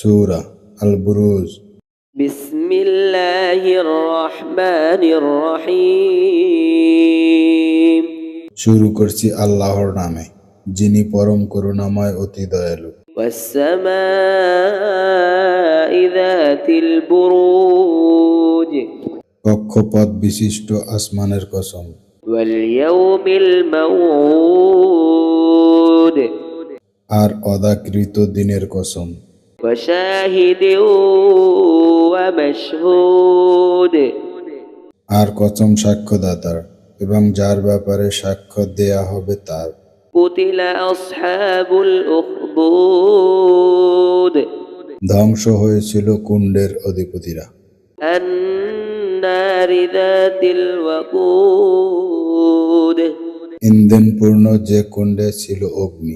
সুরা আল বুরুজ শুরু করছি আল্লাহর নামে যিনি পরম করুণাময় অতি দয়ালু। কক্ষপথ বিশিষ্ট আসমানের কসম। আর অদাকৃত দিনের কসম। وشاهد ومشهود আর কসম সাক্ষ্যদাতার এবং যার ব্যাপারে সাক্ষ্য দেয়া হবে তার قتل أصحاب الأخدود ধ্বংস হয়েছিল কুণ্ডের অধিপতিরা النار ذات الوقود ইন্ধনপূর্ণ যে কুণ্ডে ছিল অগ্নি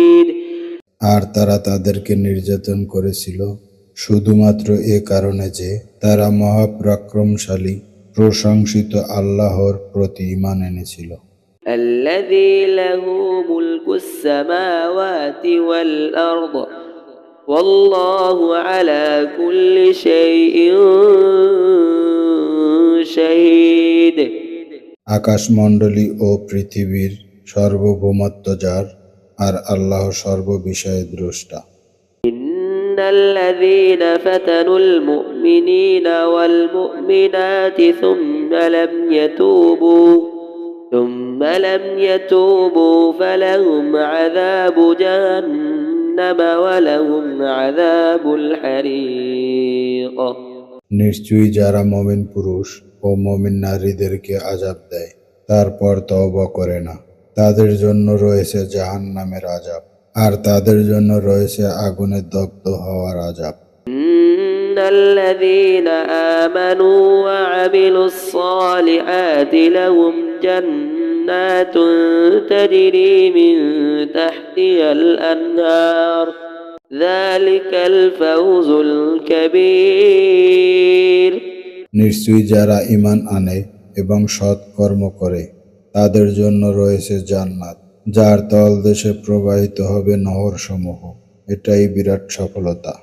আর তারা তাদেরকে নির্যাতন করেছিল শুধুমাত্র এ কারণে যে তারা মহাপরাক্রমশালী প্রশংসিত আল্লাহর প্রতি ইমান এনেছিল الذي له ملك السماوات والأرض والله على كل شيء شهيد আকাশমণ্ডলী ও পৃথিবীর সর্বভৌমত্ব যার আর আল্লাহ সর্ববিষয়ে দ্রষ্টা إن الذين فتنوا المؤمنين والمؤمنات ثم لم يتوبوا ثم لم يتوبوا فلهم عذاب جهنم ولهم عذاب الحريق নিশ্চয়ই যারা মমিন পুরুষ ও মমিন নারীদেরকে আজাব দেয় তারপর তওবা করে না তাদের জন্য রয়েছে জাহান নামের আজাব আর তাদের জন্য রয়েছে আগুনে দগ্ধ হওয়ার আজাব إن الذين آمنوا وعملوا الصالحات لهم جنات تجري من تحتها الأنهار ذلك الفوز الكبير নিশ্চয়ই যারা ইমান আনে এবং সৎ কর্ম করে তাদের জন্য রয়েছে জান্নাত যার তলদেশে প্রবাহিত হবে নহর সমূহ এটাই বিরাট সফলতা।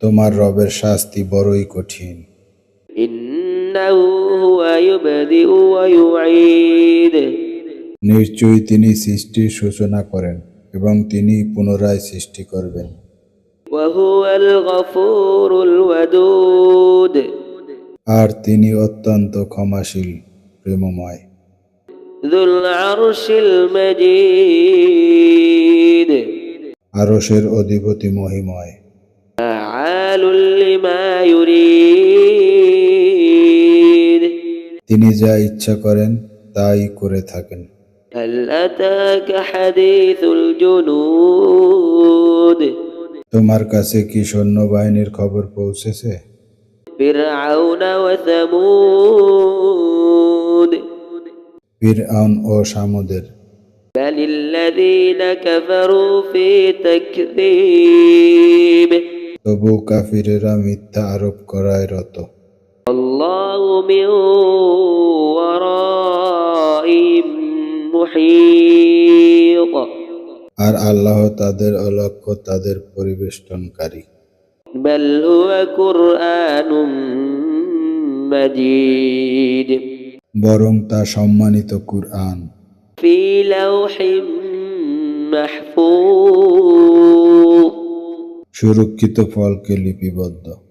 তোমার রবের শাস্তি বড়ই কঠিন। নিশ্চয়ই তিনি সৃষ্টির সূচনা করেন এবং তিনি পুনরায় সৃষ্টি করবেন। وهو الغفور الودود আর তিনি অত্যন্ত ক্ষমাশীল প্রেমময় ذو العرش المجيد আরসের অধিপতি মহিময় فعال لما يريد তিনি যা ইচ্ছা করেন তাই করে থাকেন هل أتاك حديث الجنود তোমার কাছে কি সৈন্যবাহিনীর খবর পৌঁছেছে? ফিরআউন ও সামুদের। তবু কাফিরেরা মিথ্যা আরোপ করায় রত। মুহিত। আর আল্লাহ তাদের অলক্ষ তাদের পরিবেষ্টনকারী। বরং তা সম্মানিত কুরআন। সুরক্ষিত ফলকে লিপিবদ্ধ।